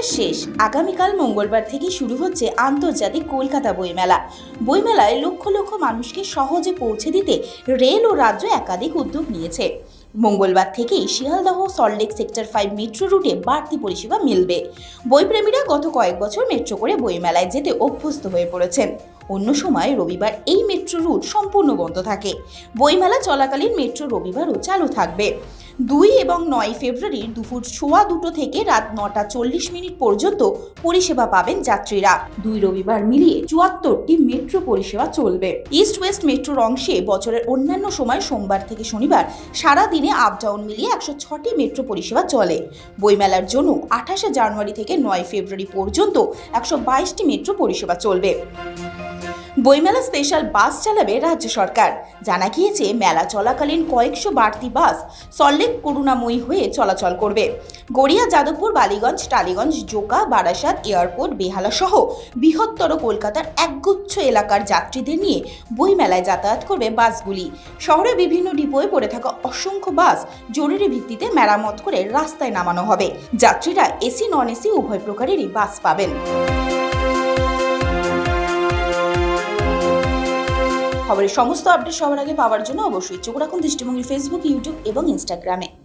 মাস শেষ। আগামীকাল মঙ্গলবার থেকে শুরু হচ্ছে আন্তর্জাতিক কলকাতা বইমেলা। বইমেলায় লক্ষ লক্ষ মানুষকে সহজে পৌঁছে দিতে রেল ও রাজ্য একাধিক উদ্যোগ নিয়েছে। মঙ্গলবার থেকেই Sealdah Salt Lake sector five metro রুটে বাড়তি পরিষেবা মিলবে। বইপ্রেমীরা গত কয়েক বছর মেট্রো করে বইমেলায় যেতে অভ্যস্ত হয়ে পড়েছেন। অন্য সময় রবিবার এই মেট্রো রুট সম্পূর্ণ বন্ধ থাকে। বইমেলা চলাকালীন মেট্রো রবিবারও চালু থাকবে। দুই এবং নয় ফেব্রুয়ারির দুপুর সোয়া দুটো থেকে রাত নটা চল্লিশ মিনিট পর্যন্ত পরিষেবা পাবেন যাত্রীরা। দুই রবিবার মিলিয়ে চুয়াত্তরটি মেট্রো পরিষেবা চলবে। ইস্ট ওয়েস্ট মেট্রোর অংশে বছরের অন্যান্য সময় সোমবার থেকে শনিবার সারা দিনে আপ ডাউন মিলিয়ে একশো ছটি মেট্রো পরিষেবা চলে। বইমেলার জন্য আঠাশে জানুয়ারি থেকে নয় ফেব্রুয়ারি পর্যন্ত একশো বাইশটি মেট্রো পরিষেবা চলবে। বইমেলা স্পেশাল বাস চালাবে রাজ্য সরকার। জানা গিয়েছে, মেলা চলাকালীন কয়েকশো বাড়তি বাস সল্লেক করুণাময়ী হয়ে চলাচল করবে। গড়িয়া, যাদবপুর, বালিগঞ্জ, টালিগঞ্জ, জোকা, বারাসাত, এয়ারপোর্ট, বেহালা সহ বৃহত্তর কলকাতার একগুচ্ছ এলাকার যাত্রীদের নিয়ে বইমেলায় যাতায়াত করবে বাসগুলি শহরে বিভিন্ন ডিপোয় পড়ে থাকা অসংখ্য বাস জরুরি ভিত্তিতে মেরামত করে রাস্তায় নামানো হবে। যাত্রীরা এসি নন এসি উভয় প্রকারেরই বাস পাবেন। খবরের সমস্ত আপডেট সবার আগে পাওয়ার জন্য অবশ্যই চোখ রাখুন দৃষ্টিভঙ্গি ফেসবুক ইউটিউব এবং ইনস্টাগ্রামে